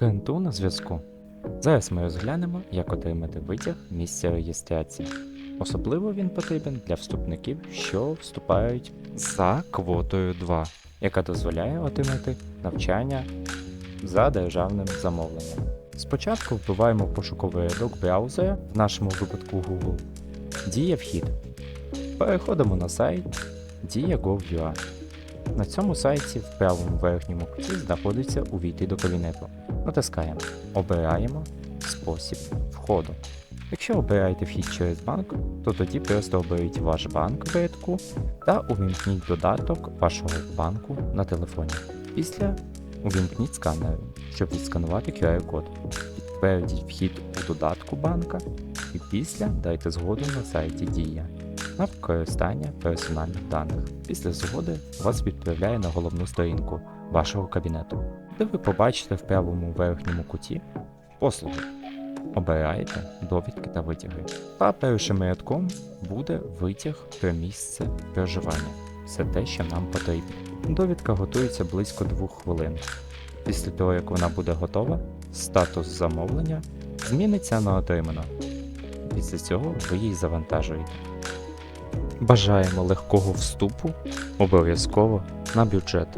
ХНТУ на зв'язку. Зараз ми розглянемо, як отримати витяг місця реєстрації. Особливо він потрібен для вступників, що вступають за квотою 2, яка дозволяє отримати навчання за державним замовленням. Спочатку вбиваємо пошуковий рядок браузера, в нашому випадку Google, діє вхід. Переходимо на сайт dia.gov.ua. На цьому сайті в правому верхньому куті знаходиться увійти до кабінету. Натискаємо. Обираємо спосіб входу. Якщо обираєте вхід через банк, то тоді просто оберіть ваш банк в рядку та увімкніть додаток вашого банку на телефоні. Після увімкніть сканер, щоб відсканувати QR-код. Підтвердіть вхід у додатку банка і після дайте згоду на сайті Дія на використання персональних даних. Після згоди вас відправляє на головну сторінку вашого кабінету, де ви побачите в правому верхньому куті послуги. Обираєте довідки та витяги. Та першим рядком буде витяг про місце проживання. Все те, що нам потрібно. Довідка готується близько 2 хвилин. Після того, як вона буде готова, статус замовлення зміниться на отримано. Після цього ви її завантажуєте. Бажаємо легкого вступу обов'язково на бюджет.